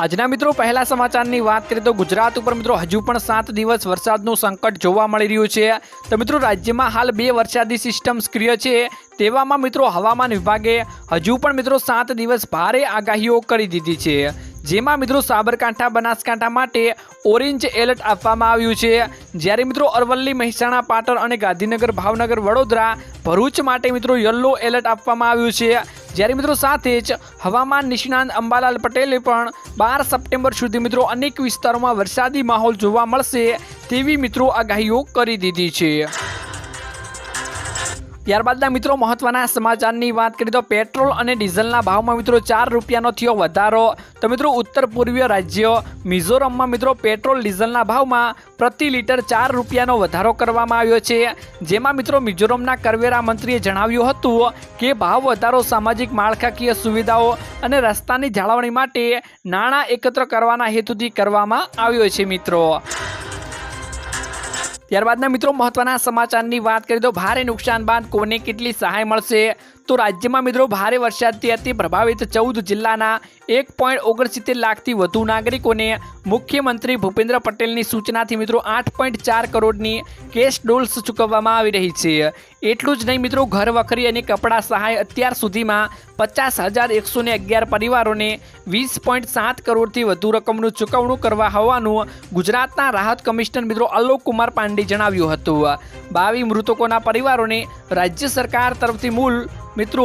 આજના મિત્રો, પહેલા સમાચારની વાત કરીએ તો ગુજરાત ઉપર મિત્રો હજુ પણ સાત દિવસ વરસાદનું સંકટ જોવા મળી રહ્યું છે. તો મિત્રો, રાજ્યમાં હાલ બે વરસાદી સિસ્ટમ સક્રિય છે. તેવામાં મિત્રો હવામાન વિભાગે હજુ પણ મિત્રો સાત દિવસ ભારે આગાહીઓ કરી દીધી છે. જેમાં મિત્રો સાબરકાંઠા, બનાસકાંઠા માટે ઓરેન્જ એલર્ટ આપવામાં આવ્યું છે. જ્યારે મિત્રો અરવલ્લી, મહેસાણા, પાટણ અને ગાંધીનગર, ભાવનગર, વડોદરા, ભરૂચ માટે મિત્રો યલો એલર્ટ આપવામાં આવ્યું છે. જ્યારે મિત્રો સાથે જ હવામાન નિષ્ણાંત અંબાલાલ પટેલે પણ બાર સપ્ટેમ્બર સુધી મિત્રો અનેક વિસ્તારોમાં વરસાદી માહોલ જોવા મળશે તેવી મિત્રો આગાહીઓ કરી દીધી છે. ત્યારબાદના મિત્રો, મહત્વના સમાચારની વાત કરીએ તો પેટ્રોલ અને ડીઝલના ભાવમાં મિત્રો ચાર રૂપિયાનો થયો વધારો. તો મિત્રો, ઉત્તર પૂર્વીય રાજ્ય, મિઝોરમમાં મિત્રો પેટ્રોલ ડીઝલના ભાવમાં પ્રતિ લીટર ચાર રૂપિયાનો વધારો કરવામાં આવ્યો છે. જેમાં મિત્રો, મિઝોરમના કરવેરા મંત્રીએ જણાવ્યું હતું કે ભાવ વધારો, સામાજિક માળખાકીય સુવિધાઓ અને રસ્તાની જાળવણી માટે નાણાં એકત્ર કરવાના હેતુથી કરવામાં આવ્યો છે મિત્રો. ત્યારબાદના મિત્રો મહત્વના સમાચારની વાત કરી તો ભારે નુકસાન બાદ કોને કેટલી સહાય મળશે? તો રાજ્યમાં મિત્રો ભારે વરસાદથી અતિ પ્રભાવિત ચૌદ જિલ્લાના એક પોઈન્ટ ઓગણસિત્તેર લાખથી વધુ નાગરિકોને મુખ્યમંત્રી ભૂપેન્દ્ર પટેલની સૂચનાથી મિત્રો આઠ પોઈન્ટ ચાર કરોડની કેશ ડોલ્સ ચૂકવવામાં આવી રહી છે. એટલું જ નહીં મિત્રો ઘર વખરી અને કપડાં સહાય અત્યાર સુધીમાં પચાસ હજાર એકસો ને અગિયાર પરિવારોને વીસ પોઈન્ટ સાત કરોડથી વધુ રકમનું ચૂકવણું કરવા હોવાનું ગુજરાતના રાહત કમિશનર મિત્રો અલોક કુમાર પાંડે જણાવ્યું હતું. બાવી મૃતકોના પરિવારોને રાજ્ય સરકાર તરફથી મૂળ મિત્રો,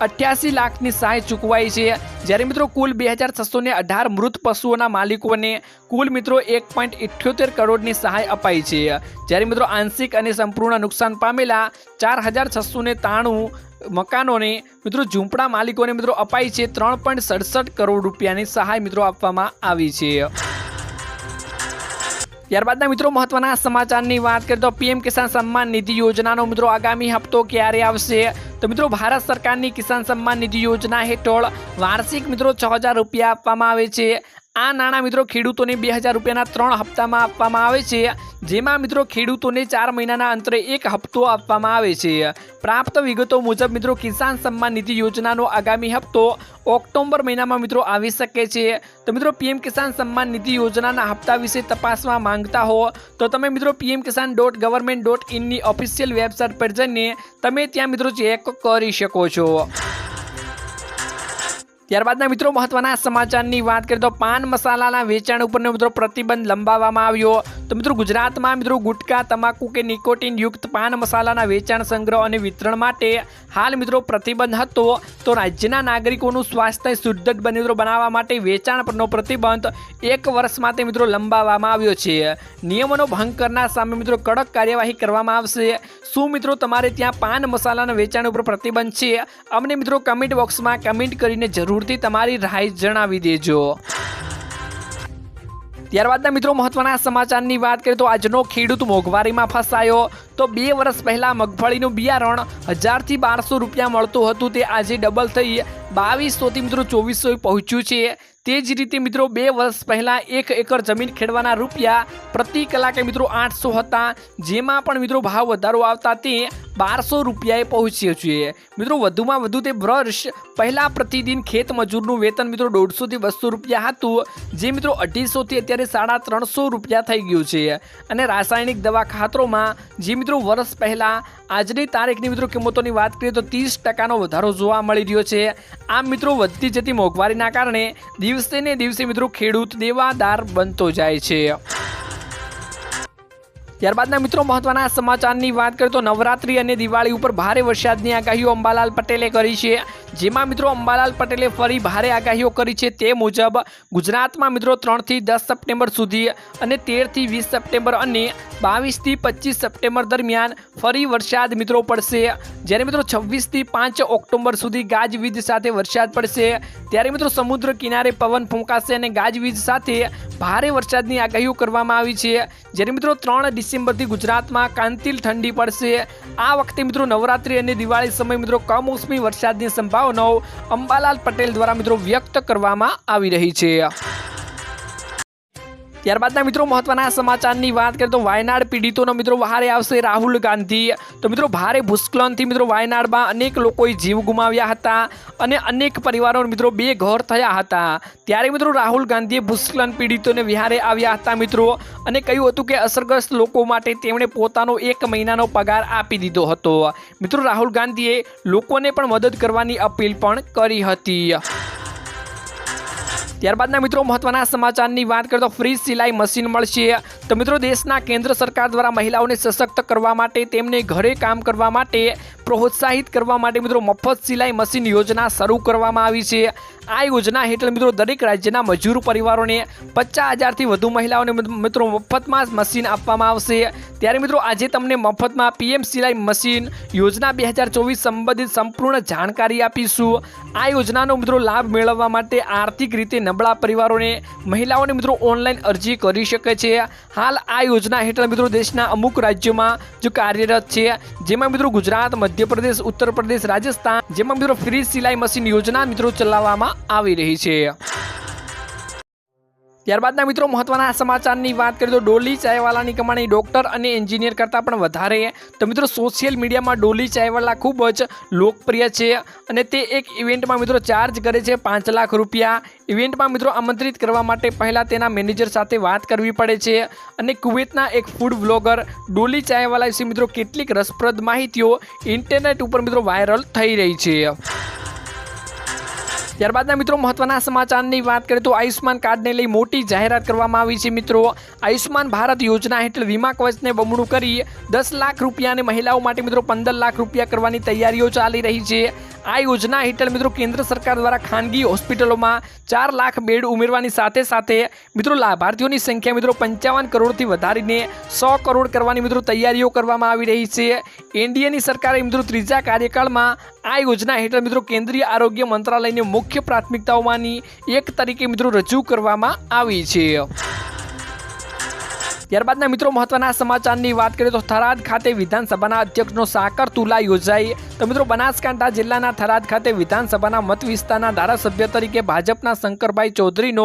અઠ્યાસી લાખની સહાય ચૂકવાઈ છે. જ્યારે મિત્રો, કુલ બે હજાર છસો ને અઢાર મૃત પશુઓના માલિકોને કુલ મિત્રો એક પોઈન્ટ ઇઠ્યોતેર કરોડની સહાય અપાઈ છે. જ્યારે મિત્રો, આંશિક અને સંપૂર્ણ નુકસાન પામેલા ચાર હજાર છસો ને ત્રાણું મકાનોને મિત્રો, ઝૂંપડા માલિકોને મિત્રો અપાઈ છે ત્રણ પોઈન્ટ સડસઠ કરોડ રૂપિયાની સહાય મિત્રો આપવામાં આવી છે. ત્યારબાદના મિત્રો મહત્વના સમાચારની વાત કરીએ તો પીએમ કિસાન સન્માન નિધિ યોજનાનો મિત્રો આગામી હપ્તો ક્યારે આવશે? તો મિત્રો ભારત સરકારની કિસાન સન્માન નિધિ યોજના હેઠળ વાર્ષિક મિત્રો છ હજાર રૂપિયા આપવામાં આવે છે. આ નાણાં મિત્રો ખેડૂતોને બે હજાર રૂપિયાના ત્રણ હપ્તામાં આપવામાં આવે છે, જેમાં મિત્રો ખેડૂતોને ચાર મહિનાના અંતરે એક હપ્તો આપવામાં આવે છે. પ્રાપ્ત વિગતો મુજબ મિત્રો કિસાન સન્માન નિધિ યોજનાનો આગામી હપ્તો ઓક્ટોબર મહિનામાં મિત્રો આવી શકે છે. તો મિત્રો પીએમ કિસાન સન્માન નિધિ યોજનાના હપ્તા વિશે તપાસવા માંગતા હો, તો તમે મિત્રો PM Kisan dot government dot ઇનની official website પર જઈને તમે ત્યાં મિત્રો ચેક કરી શકો છો. ત્યારબાદના મિત્રો મહત્વના સમાચારની વાત કરીએ તો પાન મસાલાના વેચાણ ઉપરનો મિત્રો પ્રતિબંધ લંબાવવામાં આવ્યો. તો મિત્રો ગુજરાતમાં મિત્રો ગુટકા, તમાકુ કે નિકોટિન યુક્ત પાન મસાલાના વેચાણ સંગ્રહ અને વિતરણ માટે હાલ મિત્રો પ્રતિબંધ હતો. તો રાજ્યના નાગરિકોનું સ્વાસ્થ્ય સુદ્રઢ બને મિત્રો બનાવવા માટે વેચાણ પરનો પ્રતિબંધ એક વર્ષ માટે મિત્રો લંબાવવામાં આવ્યો છે. નિયમોનો ભંગ કરનાર સામે મિત્રો કડક કાર્યવાહી કરવામાં આવશે. શું મિત્રો તમારે ત્યાં પાન મસાલાના વેચાણ ઉપર પ્રતિબંધ છે? અમને મિત્રો કમેન્ટ બોક્સમાં કમેન્ટ કરીને જરૂરથી તમારી રાય જણાવી દેજો. ત્યારબાદના મિત્રો મહત્વના સમાચારની વાત કરીએ તો આજનો ખેડૂત મોંઘવારીમાં ફસાયો. તો બે વર્ષ પહેલા મગફળીનું બિયારણ હજારથી બારસો રૂપિયા મળતું હતું. તે આજે ડબલ થઈ બાવીસોથી મિત્રો ચોવીસો પહોંચ્યું છે. તે જ રીતે મિત્રો બે વર્ષ પહેલાં એક એકર જમીન ખેડવાના રૂપિયા પ્રતિ કલાકે મિત્રો આઠસો હતા. જેમાં પણ મિત્રો ભાવ વધારો આવતા તે બારસો રૂપિયાએ પહોંચ્યો છે. મિત્રો વધુમાં વધુ તે વર્ષ પહેલાં પ્રતિદિન ખેત મજૂરનું વેતન મિત્રો દોઢસોથી બસો રૂપિયા હતું. જે મિત્રો અઢીસોથી અત્યારે સાડા ત્રણસો રૂપિયા થઈ ગયું છે. અને રાસાયણિક દવા ખાતરોમાં જે મિત્રો વર્ષ પહેલાં આજની તારીખની મિત્રો કિંમતોની વાત કરીએ તો ત્રીસ ટકાનો વધારો જોવા મળી રહ્યો છે. આમ મિત્રો વધતી જતી મોંઘવારીના કારણે દિવસે ને દિવસે મિત્રો ખેડૂત દેવાદાર બનતો જાય છે. ત્યારબાદના મિત્રો મહત્વના સમાચારની વાત કરીએ તો નવરાત્રી અને દિવાળી ઉપર ભારે વરસાદની આગાહીઓ અંબાલાલ પટેલે કરી છે. જેમાં મિત્રો અંબાલાલ પટેલે ફરી ભારે આગાહીઓ કરી છે તે મુજબ ગુજરાતમાં મિત્રો ત્રણથી દસ સપ્ટેમ્બર સુધી અને તેરથી વીસ સપ્ટેમ્બર અને બાવીસથી પચીસ સપ્ટેમ્બર દરમિયાન ફરી વરસાદ મિત્રો પડશે. જ્યારે મિત્રો છવ્વીસથી પાંચ ઓક્ટોબર સુધી ગાજવીજ સાથે વરસાદ પડશે. ત્યારે મિત્રો સમુદ્ર કિનારે પવન ફૂંકાશે અને ગાજવીજ સાથે ભારે વરસાદની આગાહીઓ કરવામાં આવી છે. જ્યારે મિત્રો ત્રણ ડિસેમ્બરથી ગુજરાતમાં કાંતિલ ઠંડી પડશે. આ વખતે મિત્રો નવરાત્રી અને દિવાળી સમય મિત્રો કમોસમી વરસાદની સંભાવનાઓ અંબાલાલ પટેલ દ્વારા મિત્રો વ્યક્ત કરવામાં આવી રહી છે. ત્યારબાદના મિત્રો મહત્વના સમાચારની વાત કરીએ તો વાયનાડ પીડિતોનો મિત્રો વહારે આવશે રાહુલ ગાંધી. તો મિત્રો ભારે ભૂસ્ખલનથી મિત્રો વાયનાડમાં અનેક લોકોએ જીવ ગુમાવ્યા હતા અને અનેક પરિવારો મિત્રો બે ઘર થયા હતા. ત્યારે મિત્રો રાહુલ ગાંધીએ ભૂસ્ખલન પીડિતોને વિહારે આવ્યા હતા મિત્રો અને કહ્યું હતું કે અસરગ્રસ્ત લોકો માટે તેમણે પોતાનો એક મહિનાનો પગાર આપી દીધો હતો. મિત્રો રાહુલ ગાંધીએ લોકોને પણ મદદ કરવાની અપીલ પણ કરી હતી. ત્યારબાદના મિત્રો મહત્વના સમાચારની વાત કરીએ તો ફ્રી સિલાઈ મશીન મળશે. તો મિત્રો દેશના કેન્દ્ર સરકાર દ્વારા મહિલાઓને સશક્ત કરવા માટે તેમને ઘરે કામ કરવા માટે પ્રોત્સાહિત કરવા માટે મિત્રો મફત સિલાઈ મશીન યોજના શરૂ કરવામાં આવી છે. આ યોજના હેઠળ મિત્રો દરેક રાજ્યના મજૂર પરિવારોને પચાસ હજારથી વધુ મહિલાઓને મિત્રો મફતમાં મશીન આપવામાં આવશે. ત્યારે મિત્રો આજે તમને મફતમાં પીએમ સિલાઈ મશીન યોજના બે હજાર ચોવીસ સંબંધિત સંપૂર્ણ જાણકારી આપીશું. આ યોજનાનો મિત્રો લાભ મેળવવા માટે આર્થિક રીતે નબળા પરિવારોને મહિલાઓને મિત્રો ઓનલાઈન અરજી કરી શકે છે. હાલ આ યોજના હેઠળ મિત્રો દેશના અમુક રાજ્યોમાં જો કાર્યરત છે. જેમાં મિત્રો ગુજરાત મધ્યપ્રદેશ ઉત્તર પ્રદેશ રાજસ્થાન, જેમાં મિત્રો ફ્રી સિલાઈ મશીન યોજના મિત્રો ચલાવવામાં આવી રહી છે. ત્યારબાદના મિત્રો, મહત્વના સમાચારની વાત કરીએ તો ડોલી ચાયવાલાની કમાણી ડોક્ટર અને એન્જિનિયર કરતાં પણ વધારે તો મિત્રો, સોશિયલ મીડિયામાં ડોલી ચાયવાલા ખૂબ જ લોકપ્રિય છે અને તે એક ઇવેન્ટમાં મિત્રો ચાર્જ કરે છે પાંચ લાખ રૂપિયા. ઇવેન્ટમાં મિત્રો આમંત્રિત કરવા માટે પહેલાં તેના મેનેજર સાથે વાત કરવી પડે છે અને કુવેતના એક ફૂડ બ્લોગર ડોલી ચાયવાલા વિશે મિત્રો કેટલીક રસપ્રદ માહિતીઓ ઇન્ટરનેટ ઉપર મિત્રો વાયરલ થઈ રહી છે. ત્યારબાદના મિત્રો, મહત્વના સમાચારની વાત કરીએ તો આયુષ્માન કાર્ડને લઈ મોટી જાહેરાત કરવામાં આવી છે મિત્રો. આયુષ્માન ભારત યોજના હેઠળ વીમા કવચને બમણું કરી દસ લાખ રૂપિયા અને મહિલાઓ માટે મિત્રો પંદર લાખ રૂપિયા કરવાની તૈયારીઓ ચાલી રહી છે. આ યોજના હેઠળ મિત્રો કેન્દ્ર સરકાર દ્વારા ખાનગી હોસ્પિટલોમાં ચાર લાખ બેડ ઉમેરવાની સાથે સાથે મિત્રો લાભાર્થીઓની સંખ્યા મિત્રો પંચાવન કરોડથી વધારીને સો કરોડ કરવાની મિત્રો તૈયારીઓ કરવામાં આવી રહી છે. એનડીએની સરકારે મિત્રો ત્રીજા કાર્યકાળમાં આ યોજના હેઠળ મિત્રો કેન્દ્રીય આરોગ્ય મંત્રાલયની મુખ્ય પ્રાથમિકતાઓમાંની એક તરીકે મિત્રો રજૂ કરવામાં આવી છે. ત્યારબાદના મિત્રો, મહત્વના સમાચારની વાત કરીએ તો થરાદ ખાતે વિધાનસભાના અધ્યક્ષનો સાકર તુલા યોજાઈ. તો મિત્રો, બનાસકાંઠા જિલ્લાના થરાદ ખાતે વિધાનસભાના મત વિસ્તારના ધારાસભ્ય તરીકે ભાજપના શંકરભાઈ ચૌધરીનો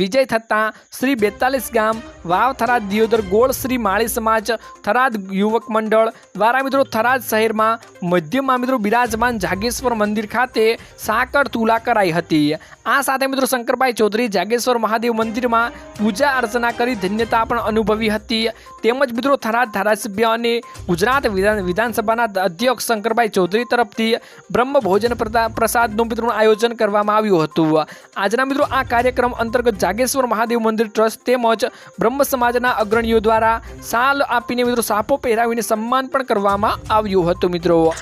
વિજય થતાં શ્રી બેતાલીસ ગામ, વાવ થરાદ દિયોદર ગોળ શ્રી માળી સમાજ, થરાદ યુવક મંડળ દ્વારા મિત્રો, થરાદ શહેરમાં મધ્યમાં મિત્રો બિરાજમાન જાગેશ્વર મંદિર ખાતે સાકર તુલા કરાઈ હતી. આ સાથે મિત્રો, શંકરભાઈ ચૌધરી જાગેશ્વર મહાદેવ મંદિરમાં પૂજા અર્ચના કરી, ધન્યતા પણ અનુભવી હતી. તેમજ મિત્રો થરાદ ધારાસભ્ય અને ગુજરાત વિધાન, વિધાનસભાના અધ્યક્ષ શંકરભાઈ ચૌધરી તરફથી બ્રહ્મ ભોજન પ્રતા- પ્રસાદનું મિત્રો આયોજન કરવામાં આવ્યું હતું. આજના મિત્રો આ કાર્યક્રમ અંતર્ગત જાગેશ્વર મહાદેવ મંદિર ટ્રસ્ટ તેમજ બ્રહ્મ સમાજના અગ્રણીઓ દ્વારા સાલ આપીને મિત્રો સાપો પહેરાવીને સન્માન પણ કરવામાં આવ્યું હતું મિત્રો.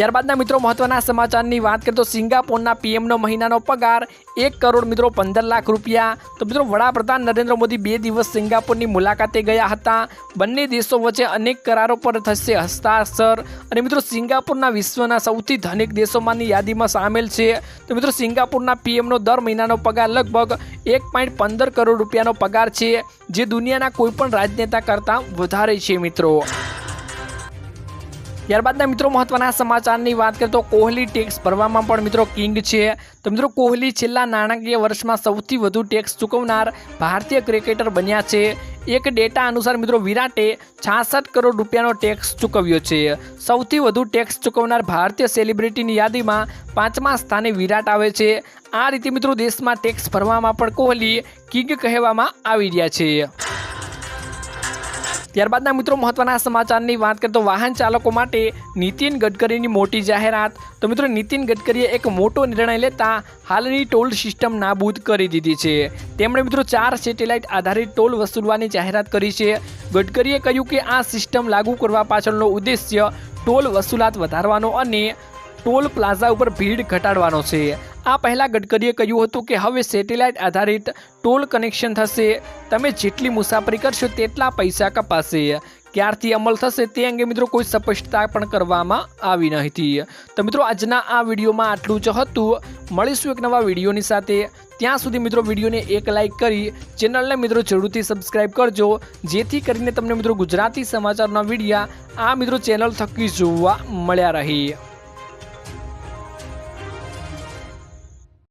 ત્યારબાદના મિત્રો મહત્વના સમાચારની વાત કરીએ તો સિંગાપોરના પીએમનો મહિનાનો પગાર એક કરોડ મિત્રો પંદર લાખ રૂપિયા. તો મિત્રો વડાપ્રધાન નરેન્દ્ર મોદી બે દિવસ સિંગાપોરની મુલાકાતે ગયા હતા. બંને દેશો વચ્ચે અનેક કરારો પર થશે હસ્તાક્ષર. અને મિત્રો સિંગાપુરના વિશ્વના સૌથી ધનિક દેશોમાંની યાદીમાં સામેલ છે. તો મિત્રો સિંગાપુરના પીએમનો દર મહિનાનો પગાર લગભગ એક પોઈન્ટ પંદર કરોડ રૂપિયાનો પગાર છે, જે દુનિયાના કોઈપણ રાજનેતા કરતાં વધારે છે મિત્રો. ત્યારબાદના મિત્રો મહત્વના સમાચારની વાત કરીએ તો કોહલી ટેક્સ ભરવામાં પણ મિત્રો કિંગ છે. તો મિત્રો કોહલી છેલ્લા નાણાકીય વર્ષમાં સૌથી વધુ ટેક્સ ચૂકવનાર ભારતીય ક્રિકેટર બન્યા છે. એક ડેટા અનુસાર મિત્રો વિરાટે છાસઠ કરોડ રૂપિયાનો ટેક્સ ચૂકવ્યો છે. સૌથી વધુ ટેક્સ ચૂકવનાર ભારતીય સેલિબ્રિટીની યાદીમાં પાંચમા સ્થાને વિરાટ આવે છે. આ રીતે મિત્રો દેશમાં ટેક્સ ભરવામાં પણ કોહલી કિંગ કહેવામાં આવી રહ્યા છે. ત્યારબાદના મિત્રો મહત્વના સમાચારની વાત કરીએ તો વાહન ચાલકો માટે નીતિન ગડકરીની મોટી જાહેરાત. તો મિત્રો નીતિન ગડકરીએ એક મોટો નિર્ણય લેતા હાલની ટોલ સિસ્ટમ નાબૂદ કરી દીધી છે. તેમણે મિત્રો ચાર સેટેલાઇટ આધારિત ટોલ વસૂલવાની જાહેરાત કરી છે. ગડકરીએ કહ્યું કે આ સિસ્ટમ લાગુ કરવા પાછળનો ઉદ્દેશ્ય ટોલ વસૂલાત વધારવાનો અને ટોલ પ્લાઝા ઉપર ભીડ ઘટાડવાનો છે. આ પહેલાં ગડકરીએ કહ્યું હતું કે હવે સેટેલાઇટ આધારિત ટોલ કનેક્શન થશે. તમે જેટલી મુસાફરી કરશો તેટલા પૈસા કપાશે. ક્યારથી અમલ થશે તે અંગે મિત્રો કોઈ સ્પષ્ટતા પણ કરવામાં આવી ન હતી. તો મિત્રો આજના આ વિડીયોમાં આટલું જ હતું. મળીશું એક નવા વિડીયોની સાથે. ત્યાં સુધી મિત્રો વિડીયોને એક લાઇક કરી, ચેનલને મિત્રો જરૂરથી સબસ્ક્રાઇબ કરજો, જેથી કરીને તમને મિત્રો ગુજરાતી સમાચારના વિડીયા આ મિત્રો ચેનલ થકી જોવા મળ્યા રહે.